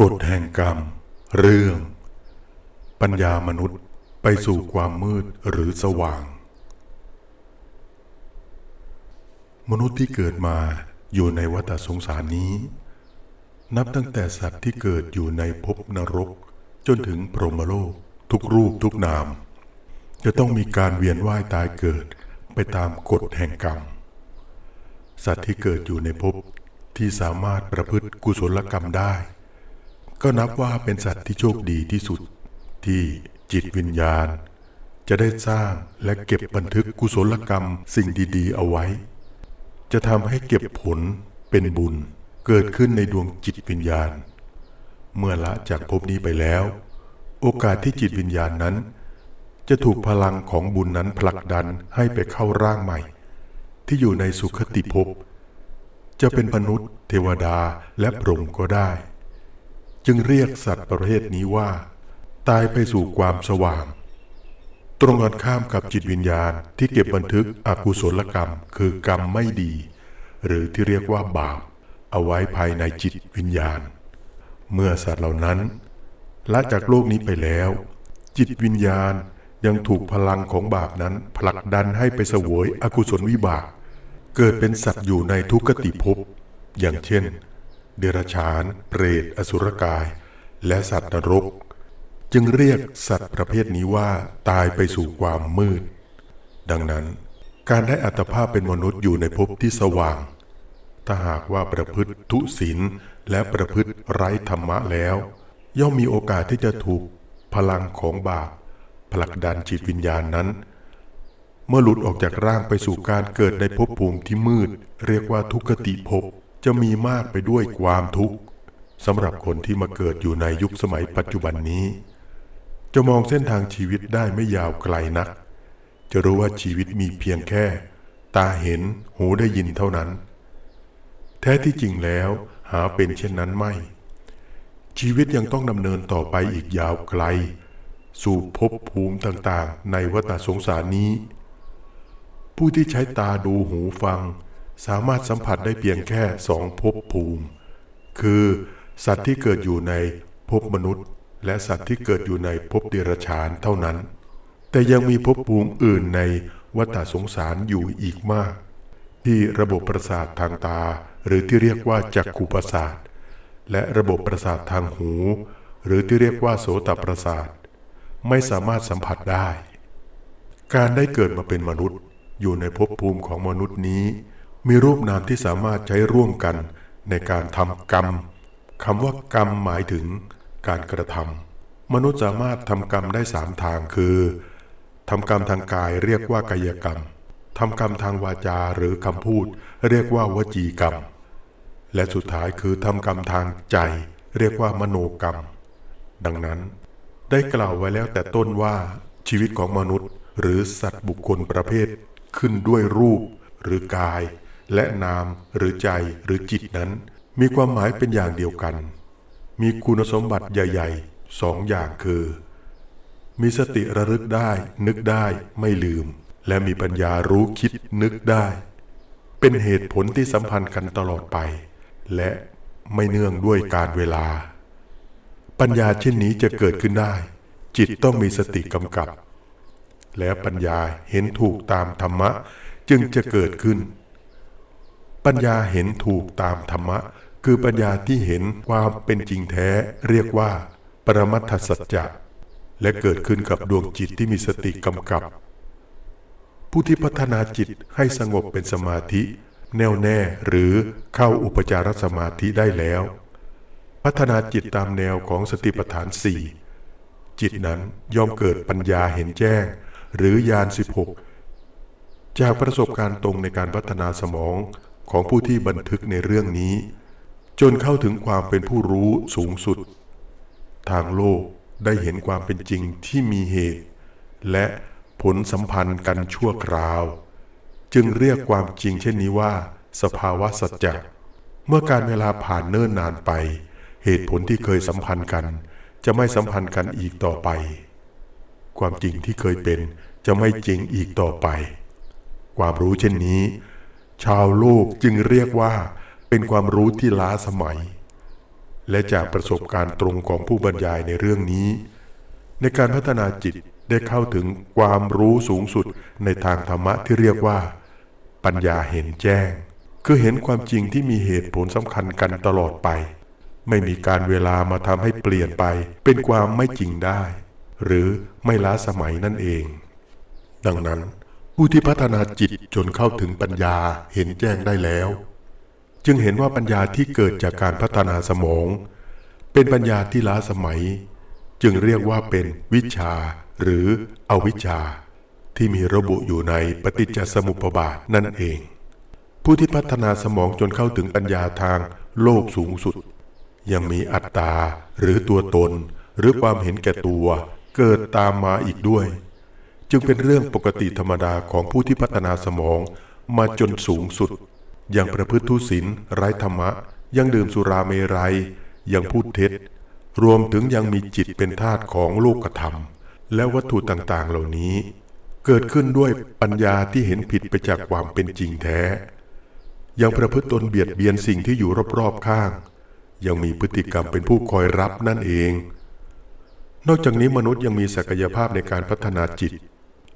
กฎแห่งกรรม เรื่อง ปัญญามนุษย์ไปสู่ความมืดหรือสว่าง มนุษย์ที่เกิดมาอยู่ในวัฏสงสารนี้ นับตั้งแต่สัตว์ที่เกิดอยู่ในภพนรก จนถึงพรหมโลก ทุกรูปทุกนาม จะต้องมีการเวียนว่ายตายเกิดไปตามกฎแห่งกรรม สัตว์ที่เกิดอยู่ในภพที่สามารถประพฤติกุศลกรรมได้ ก็นับว่าเป็นสัตว์ที่โชคดีที่สุด ที่จิตวิญญาณ จะได้สร้างและเก็บบันทึกกุศลกรรมสิ่งดีๆ เอาไว้ จะทำให้เก็บผลเป็นบุญเกิดขึ้นในดวงจิตวิญญาณ เมื่อละจากภพนี้ไปแล้ว โอกาสที่จิตวิญญาณนั้น จะถูกพลังของบุญนั้นผลักดันให้ไปเข้าร่างใหม่ ที่อยู่ในสุขติภพจะเป็นมนุษย์ เทวดาและพรหมก็ได้ จึงเรียกสัตว์ประเภทนี้ว่า ตายไปสู่ความสว่าง ตรงกันข้ามกับจิตวิญญาณที่เก็บบันทึกอกุศลกรรม คือกรรมไม่ดี หรือที่เรียกว่าบาปเอาไว้ภายในจิตวิญญาณ เมื่อสัตว์เหล่านั้นละจากโลกนี้ไปแล้ว จิตวิญญาณยังถูกพลังของบาปนั้นผลักดันให้ไปเสวยอกุศลวิบาก เกิดเป็นสัตว์อยู่ในทุกขติภพอย่างเช่น เดรัจฉาน เปรต อสุรกาย และสัตว์นรก จึงเรียกสัตว์ประเภทนี้ว่าตายไปสู่ความมืด ดังนั้น การได้อัตภาพเป็นมนุษย์อยู่ในภพที่สว่าง ถ้าหากว่าประพฤติทุศีลและประพฤติไร้ธรรมะแล้ว ย่อมมีโอกาสที่จะถูกพลังของบาปผลักดันจิตวิญญาณนั้น เมื่อหลุดออกจากร่างไปสู่การเกิดในภพภูมิที่มืด เรียกว่าทุกขติภพ จะมีมากไปด้วยความทุกข์สำหรับคนที่มาเกิดอยู่ในยุคสมัยปัจจุบันนี้ จะมองเส้นทางชีวิตได้ไม่ยาวไกลนัก จะรู้ว่าชีวิตมีเพียงแค่ ตาเห็นหูได้ยินเท่านั้น แท้ที่จริงแล้วหาเป็นเช่นนั้นไม่ ชีวิตยังต้องดำเนินต่อไปอีกยาวไกล สู่ภพภูมิต่างๆ ในวัฏสงสารนี้ ผู้ที่ใช้ตาดูหูฟัง สามารถสัมผัสได้เพียงแค่สองภพภูมิ คือสัตว์ที่เกิดอยู่ในภพมนุษย์ และสัตว์ที่เกิดอยู่ในภพเดรัจฉานเท่านั้น แต่ยังมีภพภูมิอื่นในวัฏสงสารอยู่อีกมาก ที่ระบบประสาททางตา หรือที่เรียกว่าจักขุประสาท และระบบประสาททางหู หรือที่เรียกว่าโสตประสาท ไม่สามารถสัมผัสได้ การได้เกิดมาเป็นมนุษย์อยู่ในภพภูมิของมนุษย์นี้ มีรูปนามที่สามารถใช้ร่วมกันในการทำกรรมคำว่ากรรมหมายถึงการกระทำมนุษย์สามารถทำกรรมได้สามทางคือทำกรรมทางกายเรียกว่ากายกรรมทำกรรมทางวาจาหรือคำพูด เรียกว่าวจีกรรม และสุดท้ายคือทำกรรมทางใจ เรียกว่ามโนกรรม ดังนั้น ได้กล่าวไว้แล้วแต่ต้นว่าชีวิตของมนุษย์ หรือสัตว์บุคคลประเภท ขึ้นด้วยรูปหรือกาย และนามหรือใจหรือจิตนั้น มีความหมายเป็นอย่างเดียวกัน มีคุณสมบัติใหญ่ๆสองอย่างคือ มีสติระลึกได้ นึกได้ไม่ลืม และมีปัญญารู้คิดนึกได้ เป็นเหตุผลที่สัมพันธ์กันตลอดไป และไม่เนื่องด้วยการเวลา ปัญญาเช่นนี้จะเกิดขึ้นได้ จิตต้องมีสติกำกับ และปัญญาเห็นถูกตามธรรมะจึงจะเกิดขึ้น ปัญญาเห็นถูกตามธรรมะ คือปัญญาที่เห็นความเป็นจริงแท้ เรียกว่า ปรมัตถสัจจะและเกิดขึ้นกับดวงจิตที่มีสติกำกับ ผู้ที่พัฒนาจิตให้สงบเป็นสมาธิ แน่วแน่หรือเข้าอุปจารสมาธิได้แล้ว พัฒนาจิตตามแนวของสติปัฏฐานสี่จิตนั้นย่อมเกิดปัญญาเห็นแจ้ง หรือญาณ16 จากประสบการณ์ตรงในการพัฒนาสมอง ของผู้ที่บันทึกในเรื่องนี้ จนเข้าถึงความเป็นผู้รู้สูงสุด ทางโลกได้เห็นความเป็นจริงที่มีเหตุ และผลสัมพันธ์กันชั่วคราว จึงเรียกความจริงเช่นนี้ว่า สภาวะสัจจะเมื่อการเวลาผ่านเนิ่นนานไป เหตุผลที่เคยสัมพันธ์กัน จะไม่สัมพันธ์กันอีกต่อไป ความจริงที่เคยเป็นจะไม่จริงอีกต่อไป ความรู้เช่นนี้ ชาวโลกจึงเรียกว่า เป็นความรู้ที่ล้าสมัย และจากประสบการณ์ตรงของผู้บรรยายในเรื่องนี้ ในการพัฒนาจิตได้เข้าถึงความรู้สูงสุดในทางธรรมะที่เรียกว่า ปัญญาเห็นแจ้ง คือเห็นความจริงที่มีเหตุผลสำคัญกันตลอดไป ไม่มีการเวลามาทำให้เปลี่ยนไป เป็นความไม่จริงได้ หรือไม่ล้าสมัยนั่นเอง ดังนั้น ผู้ที่พัฒนาจิตจนเข้าถึงปัญญาเห็นแจ้งได้แล้ว จึงเห็นว่าปัญญาที่เกิดจากการพัฒนาสมอง เป็นปัญญาที่ล้าสมัย จึงเรียกว่าเป็นวิชา หรืออวิชา ที่มีระบุอยู่ในปฏิจจสมุปบาทนั่นเอง ผู้ที่พัฒนาสมองจนเข้าถึงปัญญาทางโลกสูงสุด ยังมีอัตตาหรือตัวตน หรือความเห็นแก่ตัวเกิดตามมาอีกด้วย จึงเป็นเรื่องปกติธรรมดาของผู้ที่พัฒนาสมองมาจนสูงสุด ยังประพฤติทุศีลไร้ธรรมะ ยังดื่มสุราเมรัย ยังพูดเท็จ รวมถึงยังมีจิตเป็นทาสของโลกธรรม และวัตถุต่างๆ เหล่านี้ เกิดขึ้นด้วยปัญญาที่เห็นผิดไปจากความเป็นจริงแท้ ยังประพฤติตนเบียดเบียนสิ่งที่อยู่รอบๆข้าง ยังมีพฤติกรรมเป็นผู้คอยรับนั่นเอง นอกจากนี้มนุษย์ยังมีศักยภาพในการพัฒนาจิต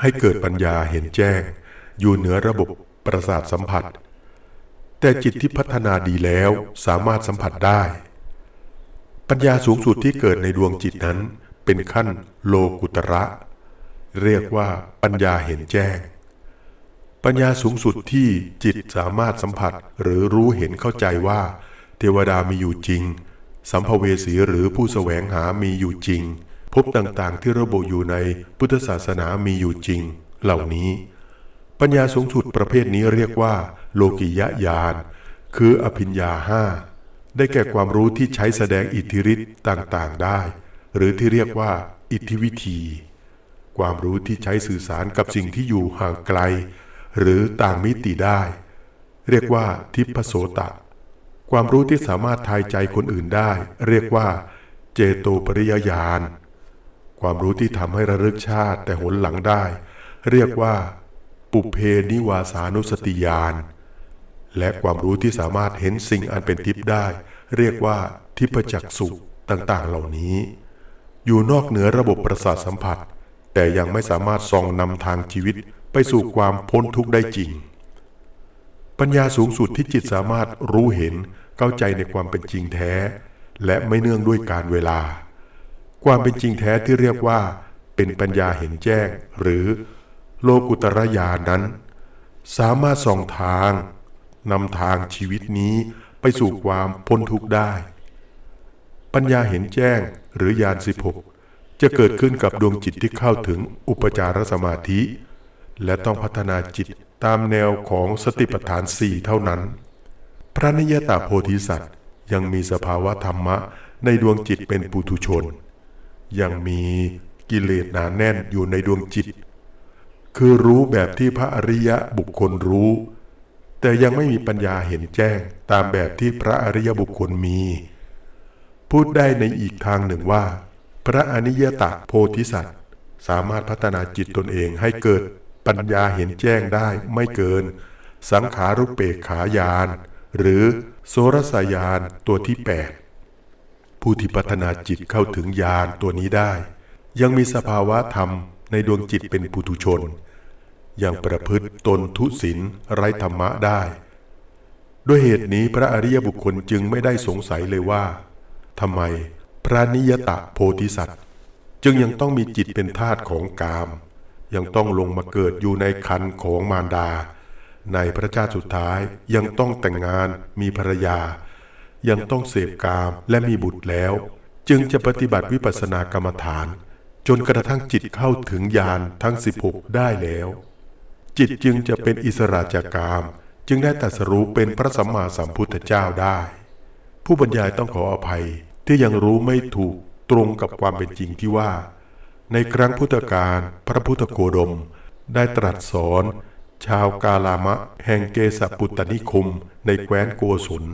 ให้เกิดปัญญาเห็นแจ้ง อยู่เหนือระบบประสาทสัมผัส แต่จิตที่พัฒนาดีแล้วสามารถสัมผัสได้ ปัญญาสูงสุดที่เกิดในดวงจิตนั้น เป็นขั้นโลกุตระ เรียกว่าปัญญาเห็นแจ้ง ปัญญาสูงสุดที่จิตสามารถสัมผัสหรือรู้เห็นเข้าใจว่า เทวดามีอยู่จริง สัมภเวสีหรือผู้แสวงหามีอยู่จริง พบต่างๆ ที่ระบุอยู่ในพุทธศาสนามีอยู่จริง เหล่านี้ ปัญญาสูงสุดประเภทนี้เรียกว่า โลกิยญาณคืออภิญญาห้าได้แก่ความรู้ที่ใช้แสดงอิทธิฤทธิ์ต่างๆ ได้ หรือที่เรียกว่า อิทธิวิธี ความรู้ที่ใช้สื่อสารกับสิ่งที่อยู่ห่างไกล หรือต่างมิติได้ เรียกว่าทิพโสตะ ความรู้ที่สามารถทายใจคนอื่นได้ เรียกว่า เจโตปริยญาณ ความรู้ที่ทำให้ระลึกชาติแต่หนหลังได้ เรียกว่า ปุเพนิวาสานุสติญาณและความรู้ที่สามารถเห็นสิ่งอันเป็นทิพย์ได้ เรียกว่าทิพจักสุต่างๆเหล่านี้ อยู่นอกเหนือระบบประสาทสัมผัส แต่ยังไม่สามารถส่องนำทางชีวิตไปสู่ความพ้นทุกข์ได้จริง ปัญญาสูงสุดที่จิตสามารถรู้เห็นเข้าใจในความเป็นจริงแท้ และไม่เนื่องด้วยการเวลา ความเป็นจริงแท้ที่เรียกว่า เป็นปัญญาเห็นแจ้ง หรือโลกุตระญาณนั้น สามารถส่องทางนำทางชีวิตนี้ไปสู่ความพ้นทุกข์ได้ ปัญญาเห็นแจ้งหรือญาณ16 จะเกิดขึ้นกับดวงจิตที่เข้าถึงอุปจารสมาธิ และต้องพัฒนาจิตตามแนวของสติปัฏฐานสี่เท่านั้น พระนิยตาโพธิสัตว์ยังมีสภาวะธรรมะในดวงจิตเป็นปุถุชน ยังมีกิเลสหนาแน่นอยู่ในดวงจิต คือรู้แบบที่พระอริยะบุคคลรู้ แต่ยังไม่มีปัญญาเห็นแจ้งตามแบบที่พระอริยบุคคลมี พูดได้ในอีกทางหนึ่งว่า พระอนิยตะโพธิสัตว์ สามารถพัฒนาจิตตนเองให้เกิดปัญญาเห็นแจ้งได้ไม่เกิน สังขารุปเปกขายาน หรือโสรสยานตัวที่ 8 ผู้ที่พัฒนาจิตเข้าถึงญาณตัวนี้ได้ ยังมีสภาวะธรรมในดวงจิตเป็นปุถุชน ยังประพฤติตนทุศีลไร้ธรรมะได้ ด้วยเหตุนี้พระอริยบุคคลจึงไม่ได้สงสัยเลยว่าทำไมพระนิยตะโพธิสัตว์ จึงยังต้องมีจิตเป็นทาสของกาม ยังต้องลงมาเกิดอยู่ในคันของมารดา ในพระชาติสุดท้ายยังต้องแต่งงานมีภรรยา ยังต้องเสพกามและมีบุตรแล้ว จึงจะปฏิบัติวิปัสสนากรรมฐาน จนกระทั่งจิตเข้าถึงญาณทั้ง 16 ได้แล้ว จิตจึงจะเป็นอิสระจากกาม จึงได้ตรัสรู้เป็นพระสัมมาสัมพุทธเจ้าได้ ผู้บรรยายต้องขออภัยที่ยังรู้ไม่ถูกตรงกับความเป็นจริงที่ว่า ในครั้งพุทธกาลพระพุทธโคดมได้ตรัสสอน ชาวกาลามะ แห่งเกสปุตตนิคมในแคว้นโกศล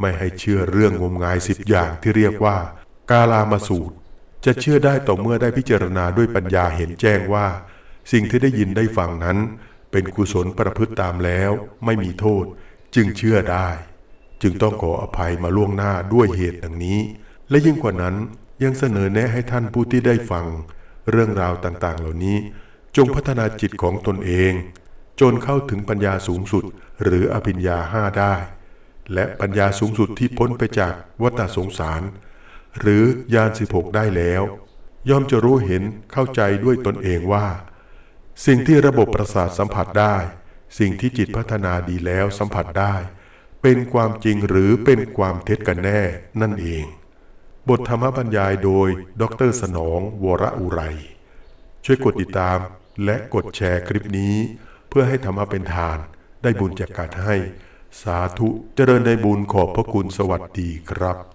ไม่ให้เชื่อเรื่องงมงายสิบอย่างที่เรียกว่า กาลามาสูตร จะเชื่อได้ต่อเมื่อได้พิจารณาด้วยปัญญาเห็นแจ้งว่า สิ่งที่ได้ยินได้ฟังนั้น เป็นกุศลประพฤติตามแล้ว ไม่มีโทษ จึงเชื่อได้ จึงต้องขออภัยมาล่วงหน้าด้วยเหตุดังนี้ และยิ่งกว่านั้นยังเสนอแนะให้ท่านผู้ที่ได้ฟัง เรื่องราวต่างๆ เหล่านี้ จงพัฒนาจิตของตนเอง จนเข้าถึงปัญญาสูงสุดหรืออภิญญาห้าได้ และปัญญาสูงสุดที่พ้นไปจากวัฏสงสาร หรือยานสิบหกได้แล้ว ย่อมจะรู้เห็นเข้าใจด้วยตนเองว่า สิ่งที่ระบบประสาทสัมผัสได้ สิ่งที่จิตพัฒนาดีแล้วสัมผัสได้ เป็นความจริงหรือเป็นความเท็จกันแน่นั่นเอง บทธรรมบรรยายโดยดรสนองวรอุไร ช่วยกดติดตามและกดแชร์คลิปนี้ เพื่อให้ธรรมะเป็นทานได้บุญจากการให้ สาธุเจริญในบุญขอบพระคุณสวัสดีครับ